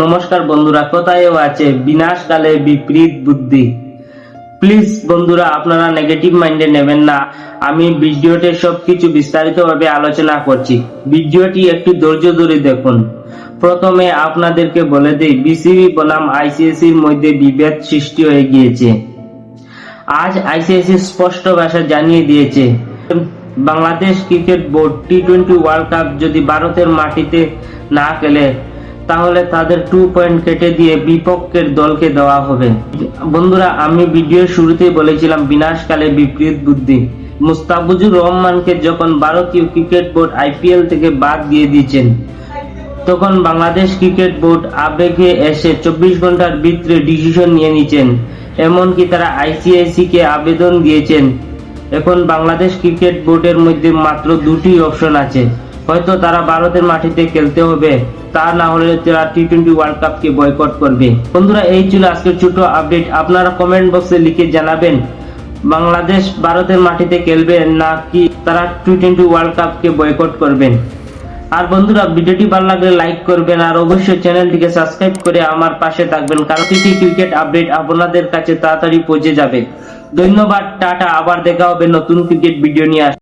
নমস্কার বন্ধুরা কোথায়ও আছে? বিনাশকালে বিপরীত বুদ্ধি। প্লিজ বন্ধুরা, আপনারা নেগেটিভ মাইন্ডে নেবেন না। আমি ভিডিওতে সবকিছু বিস্তারিতভাবে আলোচনা করছি। ভিডিওটি একটু ধৈর্য ধরে দেখুন। প্রথমে আপনাদেরকে বলে দেই, বিসিবি বনাম আইসিএসির মধ্যে বিভেদ সৃষ্টি হয়ে গিয়েছে। আজ আইসিআইসি স্পষ্ট ভাষা জানিয়ে দিয়েছে, Bangladesh cricket board T twenty world cup যদি ভারতের মাটিতে না খেলে তাহলে তাদের টু পয়েন্ট কেটে দিয়ে বিপক্ষের দলকে দেওয়া হবে। বন্ধুরা, আমি ভিডিওর শুরুতেই বলেছিলাম, বিনাশকালে বিপরীত বুদ্ধি। মুস্তাফিজুর রহমানকে যখন ভারতীয় ক্রিকেট বোর্ড আইপিএল থেকে বাদ দিয়ে দিয়েছেন, তখন বাংলাদেশ ক্রিকেট বোর্ড আবেগে এসে চব্বিশ ঘণ্টার ভিতরে ডিসিশন নিয়ে নিচ্ছেন এমনকি তারা আইসিআইসি কে আবেদন দিয়েছেন। এখন বাংলাদেশ ক্রিকেট বোর্ডের মধ্যে মাত্র দুটি অপশন আছে। হয়তো তারা ভারতের মাটিতে খেলতে হবে। তা না হলে তারা টি টোয়েন্টি ওয়ার্ল্ড কাপকে বয়কট করবে। বন্ধুরা, এই ছিল আজকের ছোট আপডেট আপনারা কমেন্ট বক্সে লিখে জানাবেন, বাংলাদেশ ভারতের মাটিতে খেলবে নাকি তারা টি টোয়েন্টি ওয়ার্ল্ড কাপকে বয়কট করবেন। আর বন্ধুরা, ভিডিওটি ভালো লাগলে লাইক করবেন আর অবশ্যই চ্যানেলটিকে সাবস্ক্রাইব করে আমার পাশে থাকবেন, কারণ প্রতিটি ক্রিকেট আপডেট আপনাদের কাছে তাড়াতাড়ি পৌঁছে যাবে। ধন্যবাদ, টাটা, আবার দেখা হবে নতুন ক্রিকেট ভিডিও নিয়ে।